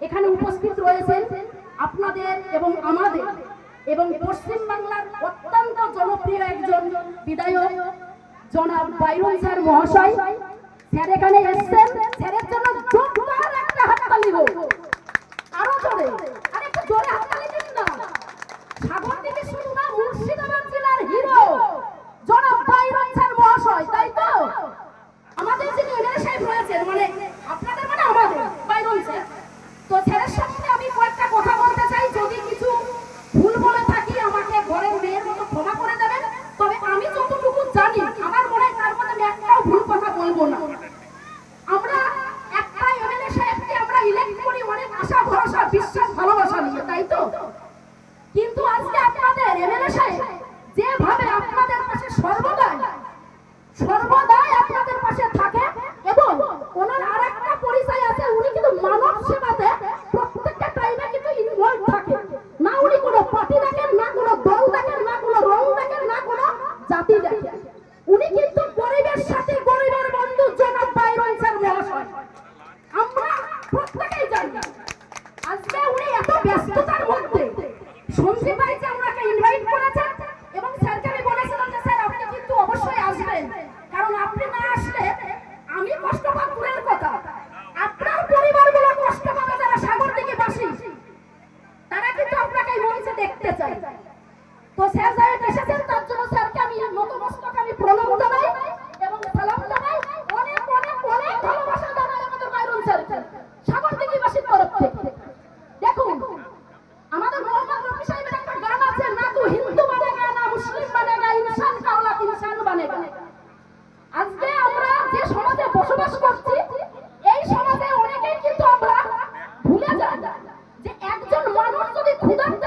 এখানে উপস্থিত রয়েছেন আপনাদের এবং আমাদের এবং পশ্চিম বাংলার অত্যন্ত জনপ্রিয় একজন বিধায়ক জনাব বাইরুল স্যার মহাশয়। স্যার এখানে এসছেন। স্যারের জন্য জোরদার একটা হাততালি হোক। আরও জোরে আরে একটু জোরে হাততালি দিন না সাগর থেকে শুরু না মুর্শিদাবাদ জেলার হিরো জনাব বাইরন স্যার মহাশয় তাই তো আমাদের যিনি এমএলএ সাহেব রয়েছেন মানে আপনাদের মানে আমাদের বাইরন স্যার তো স্যারের সাথে আমি কয়েকটা কথা বলতে চাই যদি কিছু ভুল বলে থাকি আমাকে ঘরের মেয়ের মতো ক্ষমা করে দেবেন তবে আমি যতটুকু জানি আমার মনে হয় তার মধ্যে আমি একটাও ভুল কথা বলব না আমরা একটা এমএলএ সাহেবকে আমরা ইলেক্ট করি অনেক আশা ভরসা বিশ্বাস, ভালোবাসা নিয়ে, তাই তো? কিন্তু আজকে আপনাদের এমএলএ সাহেব যেভাবে আপনাদের পাশে সর্বদাই সর্বদাই আপনাদের পাশে থাকে এবং ওনার আরেকটা পরিচয় আছে, উনি কিন্তু মানব সেবাতে প্রত্যেকটা টাইমে কিন্তু ইনভলভ থাকে। না উনি কোনো পার্টি দেখেন, না কোনো দল দেখেন, না কোনো রং দেখেন, না কোনো জাতি দেখেন। উনি কিন্তু গরিবের সাথে, গরিবের বন্ধু জনাব বাইরন মহাশয়। আমরা প্রত্যেকেই জানি ব্যস্ততার মধ্যে সঞ্জীব ভাই যে ইনভাইট করেছে এবং স্যারকে বলেছিলাম যে, স্যার, আপনি কিন্তু অবশ্যই আসবেন। কারণ আপনি না আসলে আমি কষ্ট পাব কথা। আপনার পরিবারগুলো কষ্ট পাবে যারা সাগর দিকে বাসি। তারা কিন্তু আপনাকে এই মঞ্চে দেখতে চায়। তো স্যার যারা এসেছেন। não dá